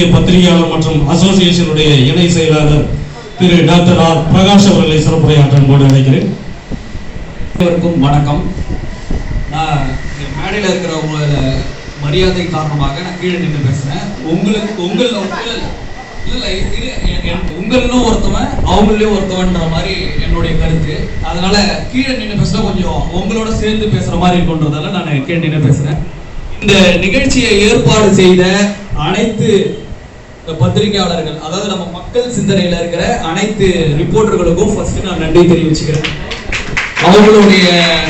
பத்திரிகையாளர் மற்றும் அசோசியேஷனுடைய இணை செயலாளர் திரு டாக்டர் ஆர் பிரகாஷ் அவர்களை சிறப்புரையாற்ற அன்போடு அழைக்கிறேன். அனைவருக்கும் வணக்கம். நான் மேடையில் மேடையில் இருக்கிறவங்களோட மரியாதை காரணமாக நான் கீழே நின்று பேசுறேன். உங்களுக்கு உங்கள் உங்கள் இல்ல ஒருத்தவன் அவங்களே ஒருத்தவன்ற மாதிரி என்னுடைய கருத்து. அதனால கீழே நின்று பேசுனா கொஞ்சம் உங்களோட சேர்ந்து பேசுற மாதிரி இருக்குன்றதால நான் கீழே நின்று பேசுறேன். இந்த நிகழ்ச்சியை ஏற்பாடு செய்த அனைத்து பத்திரிகையாளர்கள் அதாவது நம்ம மக்கள் சிந்தனையில இருக்கிற அனைத்து ரிப்போர்ட்டர்களுக்கும் ஃபர்ஸ்ட் நான் நன்றி தெரிவிச்சுக்கிறேன். அவங்களுடைய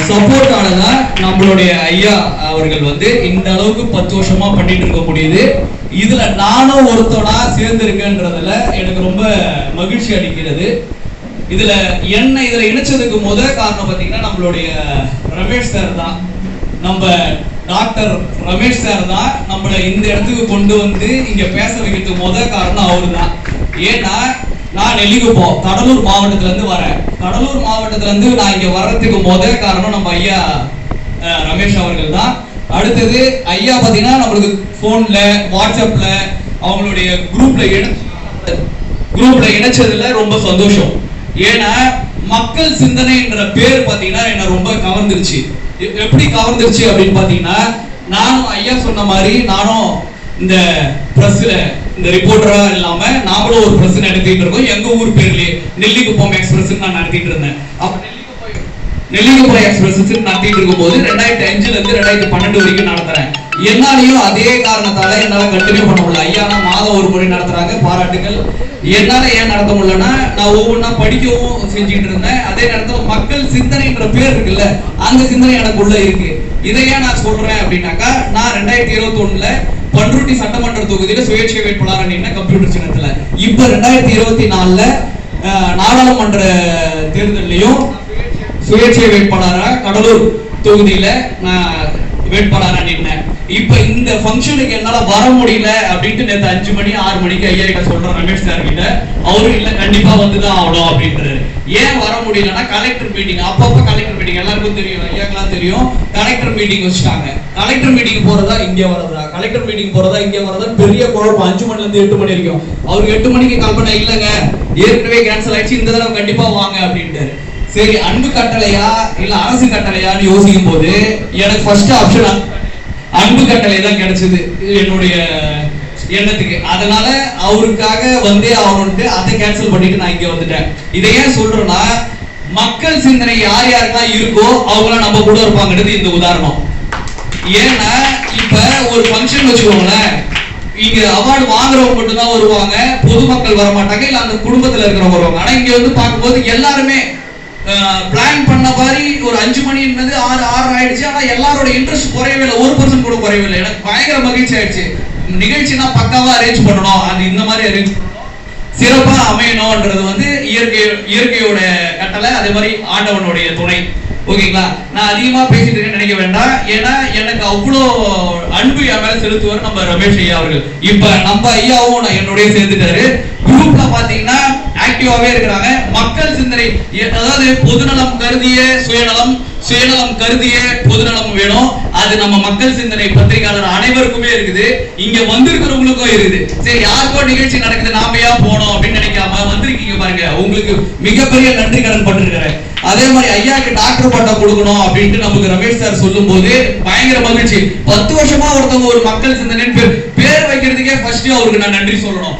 சப்போர்ட்டால தான் நம்மளுடைய ஐயா அவர்கள் வந்து இந்த அளவுக்கு பத்து வருஷமா பண்ணிட்டு இருக்க முடியுது. இதுல நானும் ஒருத்தனா சேர்ந்திருக்கேன்றதுல எனக்கு ரொம்ப மகிழ்ச்சி அளிக்கிறது. இதுல என்ன இதுல இணைச்சதுக்கு முதல் காரணம் பாத்தீங்கன்னா நம்மளுடைய ரமேஷ் சார் தான். நம்ம டாக்டர் ரமேஷ் சார் தான் நம்மளை இந்த இடத்துக்கு கொண்டு வந்து இங்க பேச வைக்கிறதுக்கு முத காரணம் அவரு தான். ஏன்னா நான் நெல்லிக்குப்பம் கடலூர் மாவட்டத்துல இருந்து வரேன். கடலூர் மாவட்டத்துல இருந்து நான் இங்க வர்றதுக்கு முத காரணம் நம்ம ஐயா ரமேஷ் அவர்கள் தான். அடுத்தது ஐயா பாத்தீங்கன்னா நம்மளுக்கு போன்ல வாட்ஸ்அப்ல அவங்களுடைய குரூப்ல குரூப்ல இணைச்சதுல ரொம்ப சந்தோஷம். ஏன்னா மக்கள் சிந்தனை என்ற பேர் பாத்தீங்கன்னா என்ன ரொம்ப கவர்ந்துருச்சு. எப்படி கவர்ந்துருச்சு அப்படின்னு பாத்தீங்கன்னா நானும் ஐயா சொன்ன மாதிரி நானும் இந்த பிரஸ்ல இந்த ரிப்போர்ட்டரா இல்லாம நாமளும் ஒரு பிரஸ் நடத்திட்டு இருக்கோம். எங்க ஊர் பேர்லயே நெல்லிக்குப்பம் எக்ஸ்பிரஸ் நான் நடத்திட்டு இருந்தேன். அப்ப நெல்லிக்குப்பம் நெல்லிக்குப்பம் எக்ஸ்பிரஸ் நடத்திட்டு இருக்கும்போது ரெண்டாயிரத்தி அஞ்சுல இருந்து ரெண்டாயிரத்தி பன்னெண்டு வரைக்கும் நடத்துறேன். என்னாலையும் அதே காரணத்தால என்னால கண்டினியூ பண்ண முடியல. ஐயா நான் மாதம் ஒரு முறை நடத்துறாங்க பாராட்டுகள். என்னால ஏன் நடத்த முடியலன்னா நான் ஒவ்வொன்றா படிக்கவும் செஞ்சுட்டு இருந்தேன். அதே நேரத்தில் மக்கள் சிந்தனைன்ற பேர் இருக்குல்ல அந்த சிந்தனை எனக்குள்ள இருக்கு. இதை ஏன் நான் சொல்றேன் அப்படின்னாக்கா நான் ரெண்டாயிரத்தி இருபத்தி ஒண்ணுல பண்ருட்டி சட்டமன்ற தொகுதியில சுயேட்சை வேட்பாளர் நின்ன கம்ப்யூட்டர் சின்னத்துல. இப்ப ரெண்டாயிரத்தி இருபத்தி நாலுல நாடாளுமன்ற தேர்தலையும் சுயேட்சை வேட்பாளராக கடலூர் தொகுதியில நான் வேட்பாளராக நின்னேன். இப்ப இந்த ஃபங்க்ஷனுக்கு என்னால வர முடியல அப்படின்ட்டு நேத்து அஞ்சு மணி ஆறு மணிக்கு ஐயா கிட்ட சொல்றேன் ரமேஷ் சார் கிட்ட. அவரும் இல்ல கண்டிப்பா வந்துதான் ஆகணும் அப்படின்றாரு. ஏன் வர முடியலன்னா கலெக்டர் மீட்டிங் அப்பப்ப கலெக்டர் மீட்டிங் எல்லாருக்கும் தெரியும் ஐயாக்கெல்லாம் தெரியும். கலெக்டர் மீட்டிங் வச்சுட்டாங்க. கலெக்டர் மீட்டிங் போறதா இங்க வரதா கலெக்டர் மீட்டிங் போறதா இங்க வரதா பெரிய குழப்பம். அஞ்சு மணில இருந்து எட்டு மணி வரைக்கும். அவருக்கு எட்டு மணிக்கு கால் பண்ண இல்லங்க. ஏற்கனவே கேன்சல் ஆயிடுச்சு இந்த தடவை கண்டிப்பா வாங்க அப்படின்ட்டு சரி அன்பு கட்டளையா இல்ல அரசு கட்டளையான்னு யோசிக்கும் போது எனக்கு ஃபர்ஸ்ட் ஆப்ஷன் அன்பு கட்டளை தான் கிடைச்சது. என்னுடைய எண்ணத்துக்கு. அதனால அவருக்காக வந்தே ஆகணும்ட்டு அதை கேன்சல் பண்ணிட்டு நான் இங்க வந்துட்டேன். இதை ஏன் சொல்றேன்னா மக்கள் சிந்தனை யார் யாருக்கெல்லாம் இருக்கோ அவங்களாம் நம்ம கூட இருப்பாங்கன்றது இந்த உதாரணம். ஏன்னா இப்ப ஒரு ஃபங்க்ஷன் வச்சுக்கோங்களேன். இங்க அவார்டு வாங்குறவங்க மட்டும் தான் வருவாங்க பொதுமக்கள் வர மாட்டாங்க இல்ல அந்த குடும்பத்துல இருக்கிறவங்க வருவாங்க. ஆனா இங்க வந்து பார்க்கும்போது எல்லாருமே பிளான் பண்ண மாதிரி ஒரு அஞ்சு மணி இருந்தது ஆறு ஆறு ஆயிடுச்சு. ஆனா எல்லாரோட இன்ட்ரெஸ்ட் குறையவே இல்லை. ஒரு பர்சன்ட் கூட குறையவே இல்லை. எனக்கு பயங்கர மகிழ்ச்சி ஆயிடுச்சு. நிகழ்ச்சினா பக்காவா அரேஞ்ச் பண்ணணும். அது இந்த மாதிரி அரேஞ்ச் சிறப்பா அமையணும்ன்றது வந்து இயற்கை இயற்கையோட கட்டளை. அதே மாதிரி ஆண்டவனுடைய துணை. ஓகேங்களா? நான் அதிகமா பேசிட்டு இருக்கேன்னு நினைக்க வேண்டாம். ஏன்னா எனக்கு அவ்வளோ அன்பு என் மேல செலுத்துவார் நம்ம ரமேஷ் ஐயா அவர்கள். இப்ப நம்ம ஐயாவும் நான் என்னுடைய சேர்ந்துட்டாரு. குரூப்ல பாத்தீங்கன்னா ஆக்டிவாவே இருக்கிறாங்க. மக்கள் சிந்தனை அதாவது பொதுநலம் கருதிய சுயநலம் சுயநலம் கருதிய பொதுநலம் வேணும். அது நம்ம மக்கள் சிந்தனை பத்திரிகையாளர் அனைவருக்குமே இருக்குது. இங்க வந்திருக்கிறவங்களுக்கும் இருக்குது. சரி யாருக்கோ நிகழ்ச்சி நடக்குது நாம ஏன் போனோம் அப்படின்னு நினைக்காம வந்திருக்கீங்க பாருங்க. உங்களுக்கு மிகப்பெரிய நன்றி கடன் பட்டிருக்கிறேன். அதே மாதிரி ஐயாக்கு டாக்டர் பட்டம் கொடுக்கணும் அப்படின்ட்டு நமக்கு ரமேஷ் சார் சொல்லும் போது பயங்கர மகிழ்ச்சி. பத்து வருஷமா ஒருத்தவங்க ஒரு மக்கள் சிந்தனை பேர் பேர் வைக்கிறதுக்கே ஃபர்ஸ்ட் அவருக்கு நான் நன்றி சொல்லணும்.